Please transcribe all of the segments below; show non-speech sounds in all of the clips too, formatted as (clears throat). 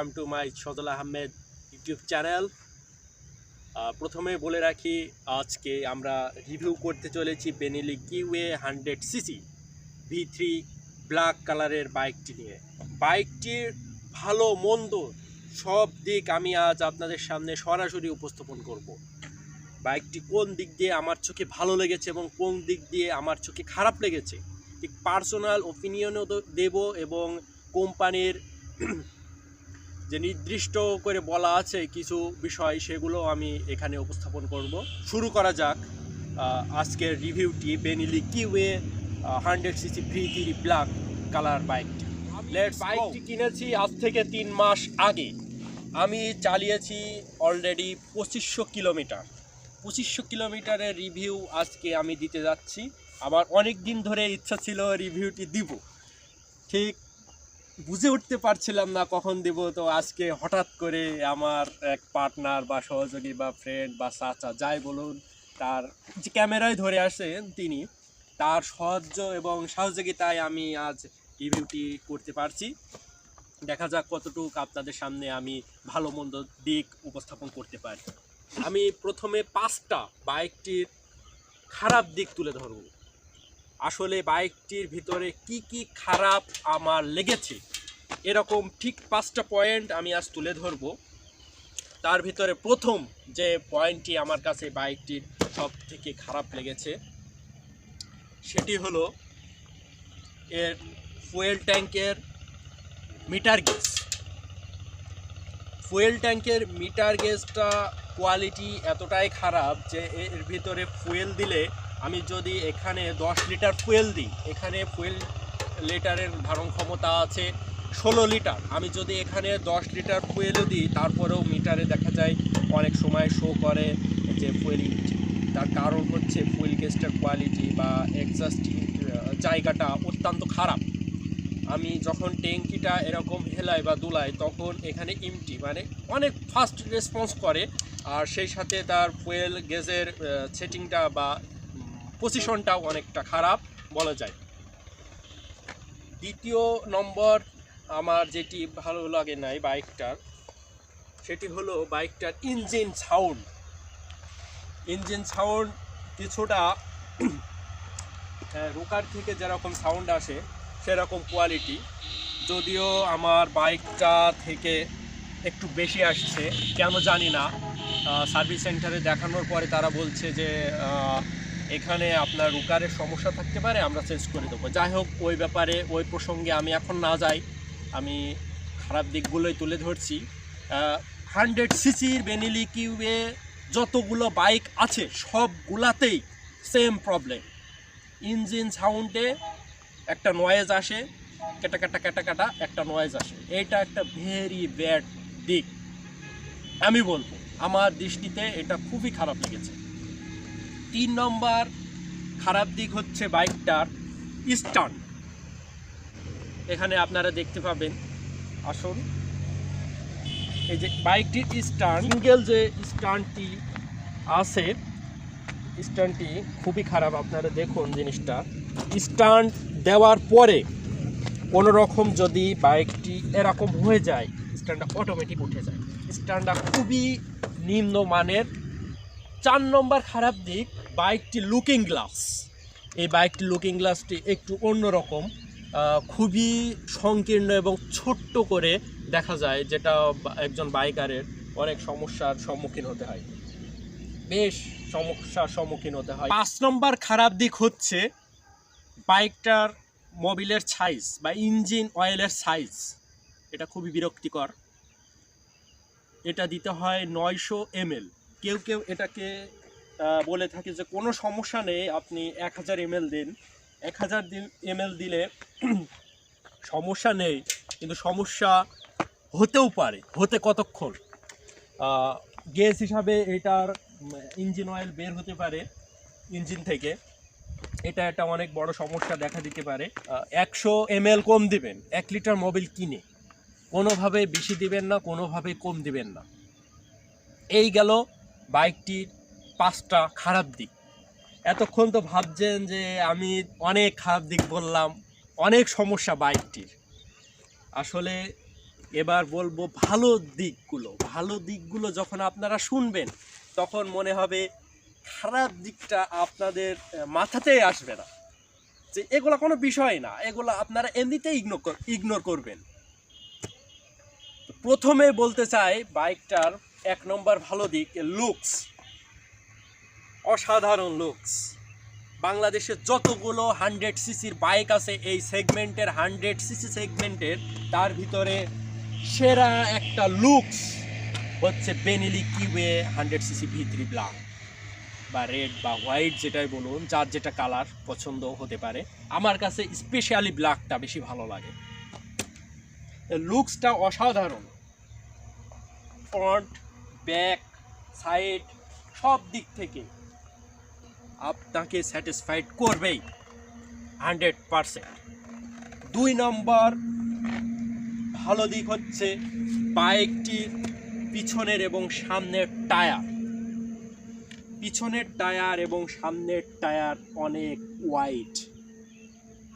Welcome to my Sajal Ahmed YouTube channel. প্রথমে বলে রাখি, আজকে আমরা রিভিউ করতে চলেছি Benelli QA hundred CC V three black কালারের বাইকটি নিয়ে। বাইকটির ভালো, মন্দ, সব দিক আমি আজ আপনাদের সামনে সরাসরি উপস্থাপন করব। বাইকটি কোন দিক দিয়ে আমার চোখে ভালো লেগেছে এবং কোন দিক দিয়ে আমার চোখে খারাপ লেগেছে, ঠিক পার্সোনাল ওপিনিয়নও দেব এবং কোম্পানির যে নির্দিষ্ট করে বলা আছে কিছু বিষয় সেগুলো আমি এখানে উপস্থাপন করব। শুরু করা যাক। আজকের রিভিউটি Benelli QA hundred CC V three black colour বাইকটি। বাইকটি কিনেছি আজ থেকে তিন মাস আগে। আমি চালিয়েছি অলরেডি পঁচিশশো কিলোমিটার। পঁচিশশো কিলোমিটারের রিভিউ আজকে আমি দিতে যাচ্ছি। আমার অনেক দিন ধরে ইচ্ছা ছিল রিভিউটি দিব। ঠিক বুঝে উঠতে পারছিলাম না কখন দেব। তো আজকে হঠাৎ করে আমার এক পার্টনার বা সহযোগী বা ফ্রেন্ড বা চাচা, যাই বলুন, তার যে ক্যামেরায় ধরে আসেন তিনি, তার সাহায্য এবং সহযোগিতায় আমি আজ রিভিউটি করতে পারছি। দেখা যাক কতটুকু আপনাদের সামনে আমি ভালো মন্দ দিক উপস্থাপন করতে পারি। আমি প্রথমে পাঁচটা বাইকটির খারাপ দিক তুলে ধরব। আসলে বাইকটির ভিতরে কি কি খারাপ আমার লেগেছে? এরকম ঠিক পাঁচটা পয়েন্ট আমি আজ তুলে ধরব। তার ভিতরে প্রথম যে পয়েন্টটি আমার কাছে বাইকটির সব থেকে খারাপ লেগেছে, সেটি হলো এর ফুয়েল ট্যাঙ্কের মিটার গেজ ফুয়েল ট্যাঙ্কের মিটার গেজটা কোয়ালিটি এতটাই খারাপ যে এর ভিতরে ফুয়েল দিলে আমি যদি এখানে দশ লিটার ফুয়েল দিই, এখানে ফুয়েল লিটারের ধারণ ক্ষমতা আছে ষোলো লিটার। আমি যদি এখানে দশ লিটার ফুয়েলও দিই, তারপরেও মিটারে দেখা যায় অনেক সময় শো করে যে ফুয়েল তার কারণ হচ্ছে ফুয়েল গেজটার কোয়ালিটি বা এক্সাস্টিং জায়গাটা অত্যন্ত খারাপ। আমি যখন ট্যাঙ্কিটা এরকম হেলাই বা দুলাই তখন এখানে ইমটি মানে অনেক ফাস্ট রেসপন্স করে। আর সেই সাথে তার ফুয়েল গেজের সেটিংটা বা পজিশনটাও অনেকটা খারাপ, বলা যায়। দ্বিতীয় নম্বর, আমার যেটি ভালো লাগে নাই বাইকটার, সেটি হলো বাইকটার ইঞ্জিন সাউন্ড। ইঞ্জিন সাউন্ড কিছুটা (clears throat) রোকার থেকে যেরকম সাউন্ড আসে, সেরকম কোয়ালিটি। যদিও আমার বাইকটা থেকে একটু বেশি আসছে, কেন জানি না। সার্ভিস সেন্টারে দেখানোর পরে তারা বলছে যে এখানে আপনার রুকারের সমস্যা থাকতে পারে, আমরা চেঞ্জ করে দেবো। যাই হোক ওই ব্যাপারে, ওই প্রসঙ্গে আমি এখন না যাই। আমি খারাপ দিকগুলোই তুলে ধরছি। হান্ড্রেড সিসির বেনিলি কিউবে যতগুলো বাইক আছে, সবগুলাতেই সেম প্রবলেম ইঞ্জিন সাউন্ডে একটা নয়েজ আসে, কেটা কাটা কেটা কাটা একটা নয়েজ আসে। এইটা একটা ভেরি ব্যাড দিক। আমি বলব, আমার দৃষ্টিতে এটা খুবই খারাপ লেগেছে। তিন নম্বর খারাপ দিক হচ্ছে বাইকটার স্টান্ট এখানে আপনারা দেখতে পাবেন, আসুন। এই যে বাইকটির স্টান্ট সিঙ্গেল যে স্টান্টটি আছে স্টান্টটি খুবই খারাপ, আপনারা দেখুন জিনিসটা। স্টান্ট দেওয়ার পরে কোনো রকম যদি বাইকটি এরকম হয়ে যায় স্ট্যান্ডটা অটোমেটিক উঠে যায়। স্ট্যান্ডটা খুবই নিম্ন মানের চার নম্বর খারাপ দিক বাইকটি লুকিং গ্লাস এই বাইকটি লুকিং গ্লাসটি একটু অন্যরকম খুবই সংকীর্ণ এবং ছোট্ট করে দেখা যায়, যেটা একজন বাইকারের অনেক সমস্যার সম্মুখীন হতে হয়। বেশ সমস্যার সম্মুখীন হতে হয়। পাঁচ নম্বর খারাপ দিক হচ্ছে বাইকটার মোবিলের সাইজ বা ইঞ্জিন অয়েলের সাইজ এটা খুবই বিরক্তিকর। এটা দিতে হয় নয়শো এমএল। কেউ কেউ এটাকে বলে থাকি যে কোনো সমস্যা নেই, আপনি এক হাজার এমএল দিন। এক হাজার এমএল দিলে (clears throat) সমস্যা নেই, কিন্তু সমস্যা হতেও পারে, হতে কতক্ষণ? গ্যাস হিসাবে এটার ইঞ্জিন অয়েল বের হতে পারে, ইঞ্জিন থেকে। এটা একটা অনেক বড় সমস্যা দেখা দিতে পারে। একশো এম কম দিবেন, এক লিটার মোবিল কিনে। কোনোভাবে বেশি দিবেন না, কোনোভাবে কম দিবেন না। এই গেল বাইকটির পাঁচটা খারাপ দিক। এতক্ষণ তো ভাবছেন যে আমি অনেক খারাপ দিক বললাম, অনেক সমস্যা বাইকটির আসলে এবার বলব ভালো দিকগুলো ভালো দিকগুলো যখন আপনারা শুনবেন, তখন মনে হবে খারাপ দিকটা আপনাদের মাথাতেই আসবে না। যে এগুলো কোনো বিষয় না, এগুলো আপনারা এমনিতেই ইগনোর ইগনোর করবেন। প্রথমে বলতে চাই, বাইকটার এক নম্বর ভালো দিক লুকস অসাধারণ লুকস বাংলাদেশে যতগুলো হান্ড্রেড সিসির বাইক আছে, এই সেগমেন্টের হান্ড্রেড সিসি সেগমেন্টের তার ভিতরে সেরা একটা লুকস হচ্ছে Benelli কিউবে hundred CC V three black বা রেড বা হোয়াইট যেটাই বলুন, যার যেটা কালার পছন্দ হতে পারে। আমার কাছে স্পেশালি ব্ল্যাকটা বেশি ভালো লাগে। লুকসটা অসাধারণ। ফ্রন্ট ব্যাক সাইড সব দিক থেকে। আপনাকে স্যাটিসফাইড করবেই। হান্ড্রেড পারসেন্ট দুই নম্বর, ভালো দিক হচ্ছে বাইকটির পিছনের এবং সামনের টায়ার পিছনের টায়ার এবং সামনের টায়ার অনেক ওয়াইড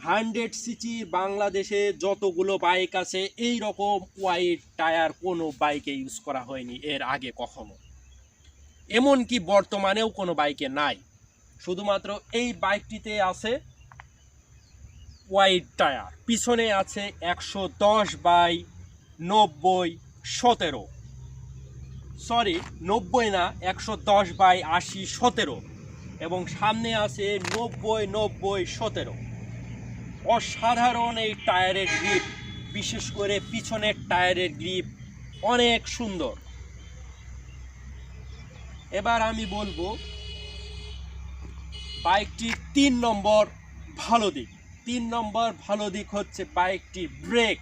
হান্ড্রেড সিচি বাংলাদেশে যতগুলো বাইক আছে এই রকম ওয়াইড টায়ার কোনো বাইকে ইউজ করা হয়নি এর আগে কখনো। এমনকি বর্তমানেও কোনো বাইকে নাই। শুধুমাত্র এই বাইকটিতে আছে ওয়াইড টায়ার পিছনে আছে একশো দশ বাই নব্বই সতেরো। সরি নব্বই না, একশো দশ বাই আশি সতেরো। এবং সামনে আছে নব্বই নব্বই সতেরো। অসাধারণ এই টায়ারের গ্রিপ বিশেষ করে পিছনের টায়ারের গ্রিপ অনেক সুন্দর। এবার আমি বলব বাইকটির তিন নম্বর ভালো দিক। তিন নম্বর ভালো দিক হচ্ছে বাইকটির ব্রেক।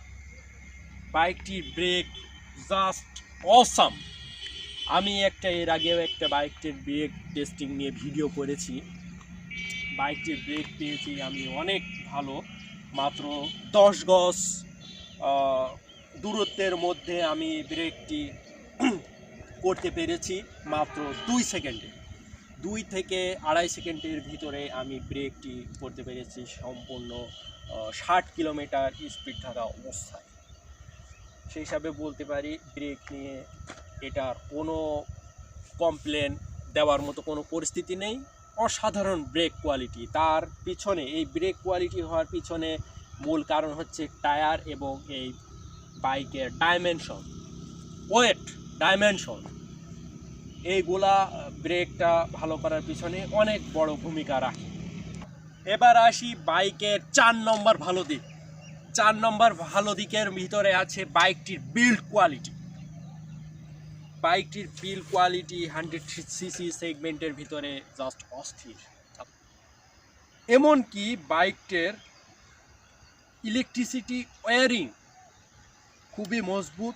বাইকটির ব্রেক জাস্ট অসাম। আমি একটা, এর আগেও একটা বাইকটির ব্রেক টেস্টিং নিয়ে ভিডিও করেছি। বাইকটির ব্রেক পেয়েছি আমি অনেক ভালো। মাত্র দশ গজ দূরত্বের মধ্যে আমি ব্রেকটি (clears throat) করতে পেরেছি মাত্র দুই সেকেন্ডে। দুই থেকে আড়াই সেকেন্ডের ভিতরে আমি ব্রেকটি করতে পেরেছি সম্পূর্ণ ষাট কিলোমিটার স্পিড থাকা অবস্থায়। সেই হিসাবে বলতে পারি ব্রেক নিয়ে এটার কোনো কমপ্লেন দেওয়ার মতো কোনো পরিস্থিতি নেই। অসাধারণ ব্রেক কোয়ালিটি তার পিছনে, এই ব্রেক কোয়ালিটি হওয়ার পিছনে মূল কারণ হচ্ছে টায়ার এবং এই বাইকের ডাইমেনশন ওয়েট ডাইমেনশন এইগুলা ব্রেকটা ভালো করার পিছনে অনেক বড় ভূমিকা রাখে। এবার আসি বাইকের চার নম্বর ভালো দিক। চার নম্বর ভালো দিকের ভিতরে আছে বাইকটির বিল্ড কোয়ালিটি। বাইকটির বিল্ড কোয়ালিটি হান্ড্রেড সিসি সেগমেন্টের ভিতরে জাস্ট অস্থির। এমনকি বাইকটির ইলেকট্রিসিটি ওয়ারিং খুবই মজবুত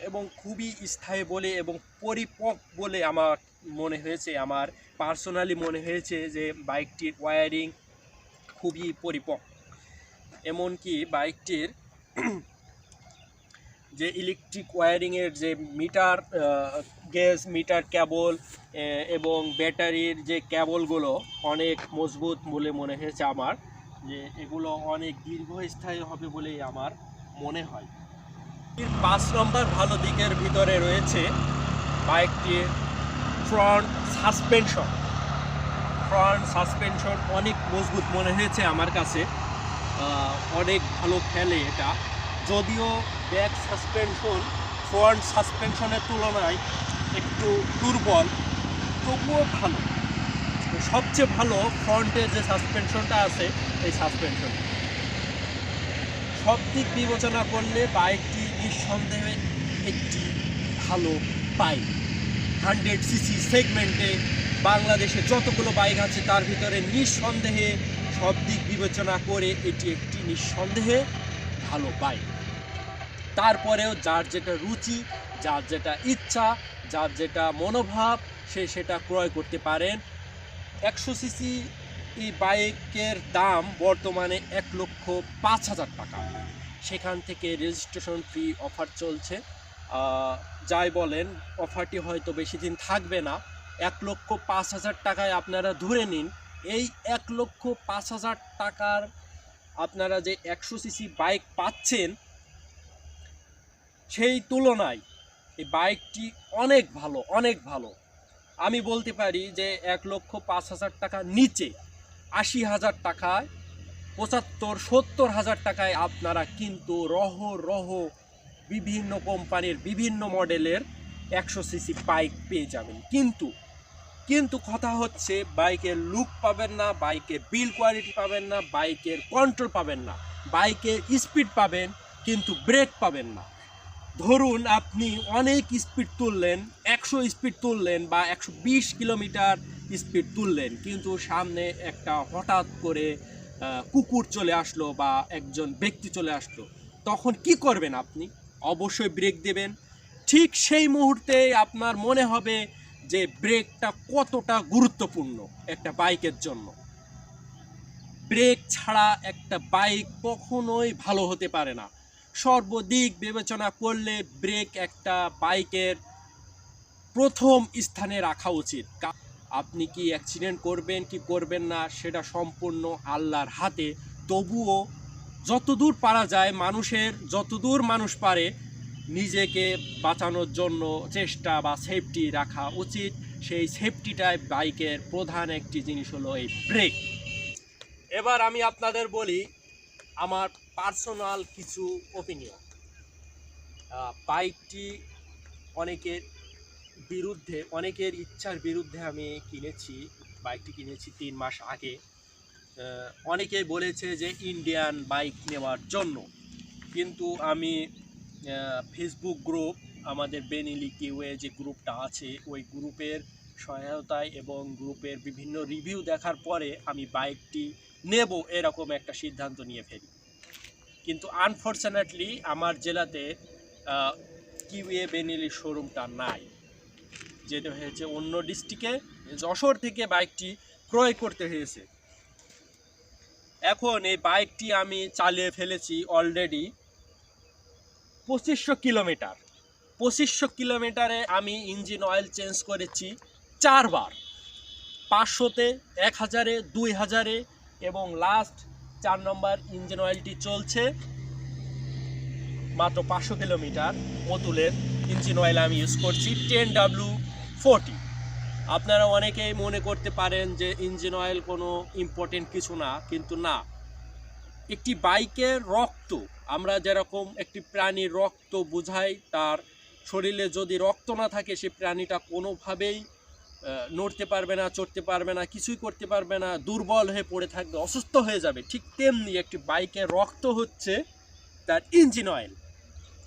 এবং খুবই স্থায়ী বলে এবং পরিপক বলে আমার মনে হয়েছে, আমার পার্সোনালি মনে হয়েছে যে বাইকটির ওয়ারিং খুবই পরিপক এমনকি বাইকটির (clears throat) যে ইলেকট্রিক ওয়ারিংয়ের যে মিটার গ্যাস মিটার কেবল এবং ব্যাটারির যে কেবলগুলো অনেক মজবুত বলে মনে হয়েছে আমার, যে এগুলো অনেক দীর্ঘস্থায়ী হবে বলেই আমার মনে হয়। পাঁচ নম্বর ভালো দিকের ভিতরে রয়েছে বাইকটির ফ্রন্ট সাসপেনশন ফ্রন্ট সাসপেনশন অনেক মজবুত মনে হয়েছে আমার কাছে। অনেক ভালো খেলে এটা। যদিও ব্যাক সাসপেনশন ফ্রন্ট সাসপেনশনের তুলনায় একটু দুর্বল, তবুও ভালো। সবচেয়ে ভালো ফ্রন্টে যে সাসপেনশনটা আছে, এই সাসপেনশন সব দিক বিবেচনা করলে বাইকটি নিঃসন্দেহে একটি ভালো বাইক। হান্ড্রেড সিসি সেগমেন্টে বাংলাদেশে যতগুলো বাইক আছে তার ভিতরে নিঃসন্দেহে সব দিক বিবেচনা করে এটি একটি নিঃসন্দেহে ভালো বাইক। তারপরেও যার যেটা রুচি, যার যেটা ইচ্ছা, যার যেটা মনোভাব, সে সেটা ক্রয় করতে পারেন। একশো সিসি এই বাইকের দাম বর্তমানে এক লক্ষ পাঁচ হাজার টাকা। সেখান থেকে রেজিস্ট্রেশন ফ্রি অফার চলছে। যাই বলেন অফারটি হয়তো বেশি দিন থাকবে না। এক লক্ষ পাঁচ হাজার টাকায় আপনারা ধরে নিন, এই এক লক্ষ পাঁচ হাজার টাকার আপনারা যে একশো সিসি বাইক পাচ্ছেন, সেই তুলনায় এই বাইকটি অনেক ভালো অনেক ভালো। আমি বলতে পারি যে এক লক্ষ পাঁচ হাজার টাকা নিচে। আশি হাজার টাকায়, পঁচাত্তর, সত্তর হাজার টাকায় আপনারা কিন্তু রহ রহ বিভিন্ন কোম্পানির বিভিন্ন মডেলের একশো সিসি বাইক পেয়ে যাবেন। কিন্তু কিন্তু কথা হচ্ছে বাইকের লুক পাবেন না, বাইকের বিল কোয়ালিটি পাবেন না, বাইকের কন্ট্রোল পাবেন না, বাইকের স্পিড পাবেন, কিন্তু ব্রেক পাবেন না। ধরুন আপনি অনেক স্পিড তুললেন, একশো স্পিড তুললেন বা একশো বিশ কিলোমিটার স্পিড তুললেন, কিন্তু সামনে একটা হঠাৎ করে কুকুর চলে আসলো বা একজন ব্যক্তি চলে আসলো। তখন কি করবেন আপনি? অবশ্যই ব্রেক দেবেন। ঠিক সেই মুহূর্তে আপনার মনে হবে যে ব্রেকটা কতটা গুরুত্বপূর্ণ একটা বাইকের জন্য। ব্রেক ছাড়া একটা বাইক কখনোই ভালো হতে পারে না। সর্বদিক বিবেচনা করলে ব্রেক একটা বাইকের প্রথম স্থানে রাখা উচিত। আপনি কি অ্যাক্সিডেন্ট করবেন, কি করবেন না, সেটা সম্পূর্ণ আল্লাহর হাতে। তবুও যতদূর পারা যায়, মানুষের যতদূর মানুষ পারে, নিজেকে বাঁচানোর জন্য চেষ্টা বা সেফটি রাখা উচিত। সেই সেফটিটাই বাইকের প্রধান একটি জিনিস হলো এই ব্রেক এবার আমি আপনাদের বলি আমার পার্সোনাল কিছু ওপিনিয়ন বাইকটি অনেকের বিরুদ্ধে অনেকের ইচ্ছার বিরুদ্ধে আমি কিনেছি বাইকটি কিনেছি তিন মাস আগে। আহ, অনেকেই বলেছে যে ইন্ডিয়ান বাইক নেওয়ার জন্য। কিন্তু আমি ফেসবুক গ্রুপ আমাদের বেনিলি কিউয়ে যে গ্রুপটা আছে ওই গ্রুপের সহায়তায় এবং গ্রুপের বিভিন্ন রিভিউ দেখার পরে আমি বাইকটি নেব এরকম একটা সিদ্ধান্ত নিয়ে ফেলি। কিন্তু আনফর্চুনেটলি আমার জেলাতে কিউএ বেনিলি শোরুমটা নাই। যেটা হয়েছে, অন্য ডিস্ট্রিক্টে যশোর থেকে বাইকটি ক্রয় করতে হয়েছে। এখন এই বাইকটি আমি চালিয়ে ফেলেছি অলরেডি পঁচিশশো কিলোমিটার। পঁচিশশো কিলোমিটারে আমি ইঞ্জিন অয়েল চেঞ্জ করেছি চারবার। পাঁচশোতে এক হাজারে দুই হাজারে এবং লাস্ট চার নম্বর ইঞ্জিন অয়েলটি চলছে মাত্র পাঁচশো কিলোমিটার। মতুলের ইঞ্জিন অয়েল আমি ইউজ করছি টেন ডাব্লু ফোরটি আপনারা অনেকেই মনে করতে পারেন যে ইঞ্জিন অয়েল কোনো ইম্পর্টেন্ট কিছু না, কিন্তু না। একটি বাইকের রক্ত, আমরা যেরকম একটি প্রাণীর রক্ত বোঝাই, তার শরীরে যদি রক্ত না থাকে, সে প্রাণীটা কোনোভাবেই নড়তে পারবে না, চড়তে পারবে না, কিছুই করতে পারবে না, দুর্বল হয়ে পড়ে থাকবে, অসুস্থ হয়ে যাবে। ঠিক তেমনি একটি বাইকের রক্ত হচ্ছে, তার ইঞ্জিন অয়েল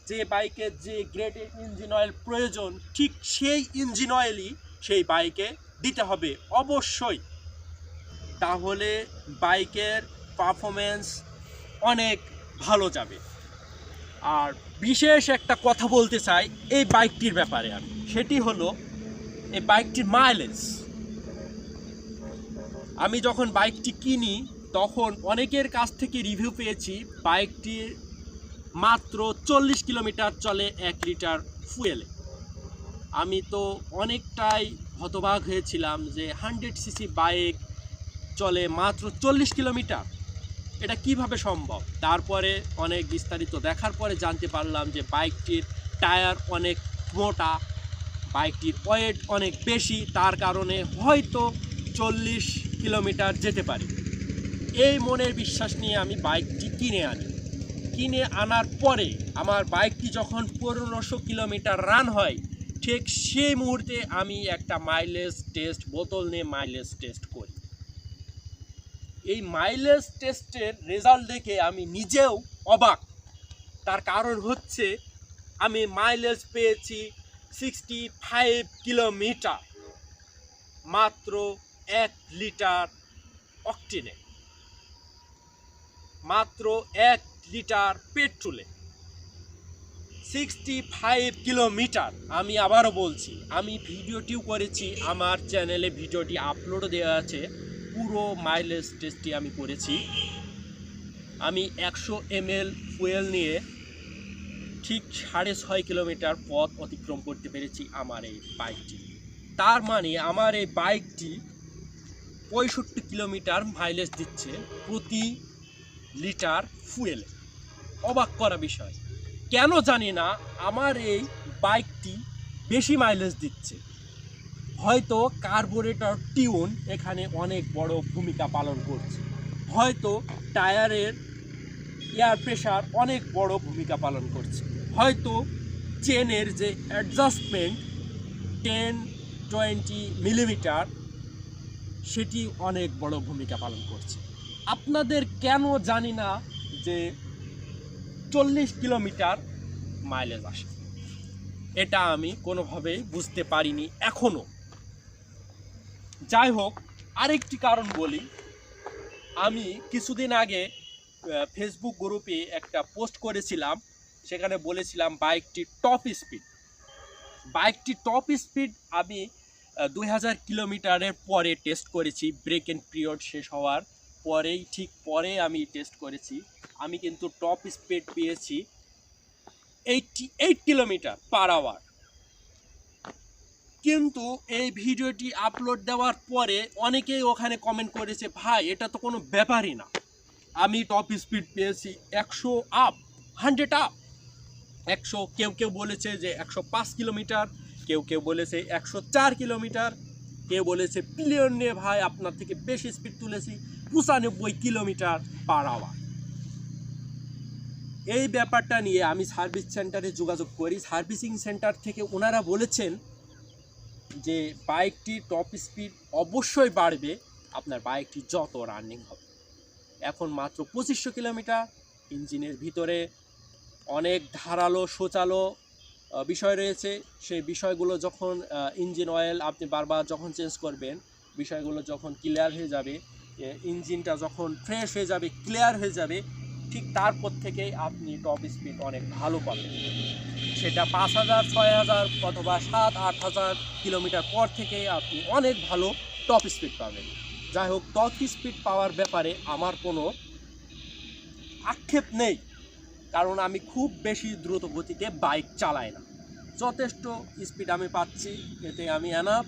যে বাইকের যে গ্রেডের ইঞ্জিন অয়েল প্রয়োজন, ঠিক সেই ইঞ্জিন অয়েলই সেই বাইকে দিতে হবে, অবশ্যই। তাহলে বাইকের পারফরমেন্স অনেক ভালো যাবে। আর বিশেষ একটা কথা বলতে চাই এই বাইকটির ব্যাপারে আমি, সেটি হলো এই বাইকটির মাইলেজ আমি যখন বাইকটি কিনি, তখন অনেকের কাছ থেকে রিভিউ পেয়েছি, বাইকটির মাত্র চল্লিশ কিলোমিটার চলে এক লিটার ফুয়েলে। আমি তো অনেকটাই হতবাক হয়েছিলাম যে হান্ড্রেড সিসি বাইক চলে মাত্র চল্লিশ কিলোমিটার। এটা কীভাবে সম্ভব? তারপরে অনেক বিস্তারিত দেখার পরে জানতে পারলাম যে বাইকটির টায়ার অনেক মোটা, বাইকটির ওয়েট অনেক বেশি, তার কারণে হয়তো চল্লিশ কিলোমিটার যেতে পারি। এই মনের বিশ্বাস নিয়ে আমি বাইকটি কিনে আনি। কিনে আনার পরে আমার বাইকটি যখন পনেরোশো কিলোমিটার রান হয়, ঠিক সেই মুহূর্তে আমি একটা মাইলেজ টেস্ট বোতল নিয়ে মাইলেজ টেস্ট করি। এই মাইলেজ টেস্টের রেজাল্ট দেখে আমি নিজেও অবাক। তার কারণ হচ্ছে, আমি মাইলেজ পেয়েছি সিক্সটি ফাইভ কিলোমিটার, মাত্র এক লিটার অক্টিনে। মাত্র এক লিটার পেট্রোলে। সিক্সটি ফাইভ কিলোমিটার, আমি আবারও বলছি, আমি ভিডিওটিও করেছি, আমার চ্যানেলে ভিডিওটি আপলোড দেওয়া আছে, পুরো মাইলেজ টেস্টটি আমি করেছি। আমি একশো এমএল ফুয়েল নিয়ে ঠিক সাড়ে ছয় কিলোমিটার পথ অতিক্রম করতে পেরেছি আমার এই বাইকটি তার মানে আমার এই বাইকটি পঁয়ষট্টি কিলোমিটার মাইলেজ দিচ্ছে প্রতি লিটার ফুয়েলে অবাক করা বিষয়। কেন জানি না, আমার এই বাইকটি বেশি মাইলেজ দিচ্ছে। হয়তো কার্বোরেটর টিউন এখানে অনেক বড় ভূমিকা পালন করছে। হয়তো টায়ারের এয়ার প্রেশার অনেক বড় ভূমিকা পালন করছে। হয়তো চেনের যে অ্যাডজাস্টমেন্ট টেন টোয়েন্টি মিলিমিটার সেটি অনেক বড় ভূমিকা পালন করছে। আপনাদের কেন জানি না যে চল্লিশ কিলোমিটার মাইলেজ আসে। এটা আমি কোনোভাবেই বুঝতে পারিনি এখনও যাই হোক, আরেকটি কারণ বলি। আমি কিছুদিন আগে ফেসবুক গ্রুপে একটা পোস্ট করেছিলাম। সেখানে বলেছিলাম বাইকটি টপ স্পিড বাইকটি টপ স্পিড আমি দুই হাজার কিলোমিটারের পরে টেস্ট করেছি। ব্রেক এন্ড পিরিয়ড শেষ হওয়ার। পরেই, ঠিক পরে আমি টেস্ট করেছি। আমি কিন্তু টপ স্পিড পেয়েছি eighty eight kilometre per hour কিন্তু এই ভিডিওটি আপলোড দেওয়ার পরে অনেকেই ওখানে কমেন্ট করেছে, ভাই, এটা তো কোনো ব্যাপারই না। আমি টপ স্পিড পেয়েছি একশো আপ হান্ড্রেড আপ একশো, কেউ কেউ বলেছে যে একশো পাঁচ কিলোমিটার কেউ কেউ বলেছে একশো চার কিলোমিটার কেউ বলেছে পিলিয়ন নিয়ে ভাই, আপনার থেকে বেশি স্পিড তুলেছি, পঁচানব্বই কিলোমিটার পার আওয়ার এই ব্যাপারটা নিয়ে আমি সার্ভিস সেন্টারে যোগাযোগ করি। সার্ভিসিং সেন্টার থেকে ওনারা বলেছেন যে, বাইকটি টপ স্পিড অবশ্যই বাড়বে, আপনার বাইকটি যত রানিং হবে। এখন মাত্র পঁচিশশো কিলোমিটার, ইঞ্জিনের ভিতরে অনেক ধারালো, সোচালো বিষয় রয়েছে। সেই বিষয়গুলো যখন ইঞ্জিন অয়েল আপনি বারবার যখন চেঞ্জ করবেন, বিষয়গুলো যখন ক্লিয়ার হয়ে যাবে ইঞ্জিনটা যখন ফ্রেশ হয়ে যাবে ক্লিয়ার হয়ে যাবে, ঠিক তারপর থেকেই আপনি টপ স্পিড অনেক ভালো পাবেন। সেটা পাঁচ হাজার, ছয় হাজার অথবা সাত, আট হাজার কিলোমিটার পর থেকেই আপনি অনেক ভালো টপ স্পিড পাবেন। যাই হোক টপ স্পিড পাওয়ার ব্যাপারে আমার কোনো আক্ষেপ নেই। কারণ আমি খুব বেশি দ্রুত গতিতে বাইক চালাই না। যথেষ্ট স্পিড আমি পাচ্ছি, এতে আমি এনাফ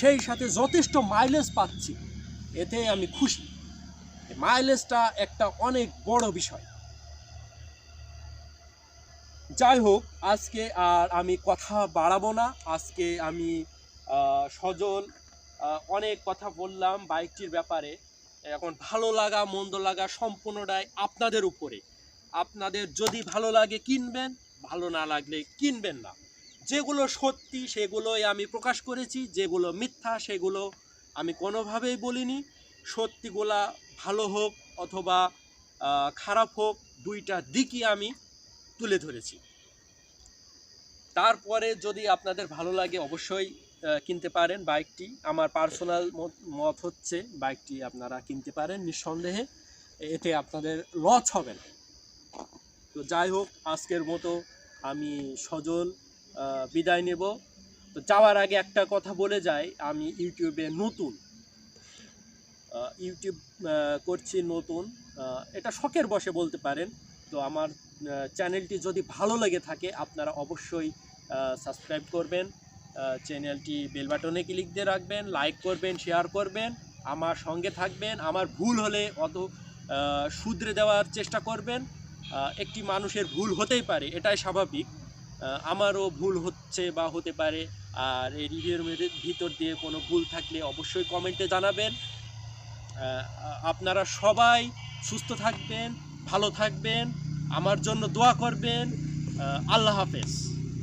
সেই সাথে যথেষ্ট মাইলেজ পাচ্ছি, এতে আমি খুশি। মাইলেজটা একটা অনেক বড় বিষয়। যাই হোক, আজকে আর আমি কথা বাড়াবো না। আজকে আমি সজল অনেক কথা বললাম বাইকটির ব্যাপারে। এখন ভালো লাগা, মন্দ লাগা সম্পূর্ণটাই আপনাদের উপরে। আপনাদের যদি ভালো লাগে কিনবেন, ভালো না লাগলে কিনবেন না। যেগুলো সত্যি সেগুলোই আমি প্রকাশ করেছি, যেগুলো মিথ্যা সেগুলো আমি কোনোভাবেই বলিনি। সত্যিগুলা ভালো হোক অথবা খারাপ হোক, দুইটা দিকই আমি তুলে ধরেছি। তারপরে যদি আপনাদের ভালো লাগে অবশ্যই কিনতে পারেন বাইকটি। আমার পার্সোনাল মত হচ্ছে বাইকটি আপনারা কিনতে পারেন নিঃসন্দেহে। এতে আপনাদের লস হবে না। তো যাই হোক, আজকের মতো আমি সজল বিদায় নেব। তো যাওয়ার আগে একটা কথা বলে যাই, আমি ইউটিউবে নতুন ইউটিউব করছি নতুন এটা শখের বসে বলতে পারেন। তো আমার চ্যানেলটি যদি ভালো লেগে থাকে, আপনারা অবশ্যই সাবস্ক্রাইব করবেন চ্যানেলটি বেল বাটনে ক্লিক দিয়ে রাখবেন, লাইক করবেন, শেয়ার করবেন, আমার সঙ্গে থাকবেন, আমার ভুল হলে অত শুধরে দেওয়ার চেষ্টা করবেন। একটি মানুষের ভুল হতেই পারে, এটাই স্বাভাবিক। আমারও ভুল হচ্ছে বা হতে পারে, আর এই রিভিউর ভিতর দিয়ে কোনো ভুল থাকলে অবশ্যই কমেন্টে জানাবেন। আপনারা সবাই সুস্থ থাকবেন, ভালো থাকবেন, আমার জন্য দোয়া করবেন। আল্লাহ হাফেজ।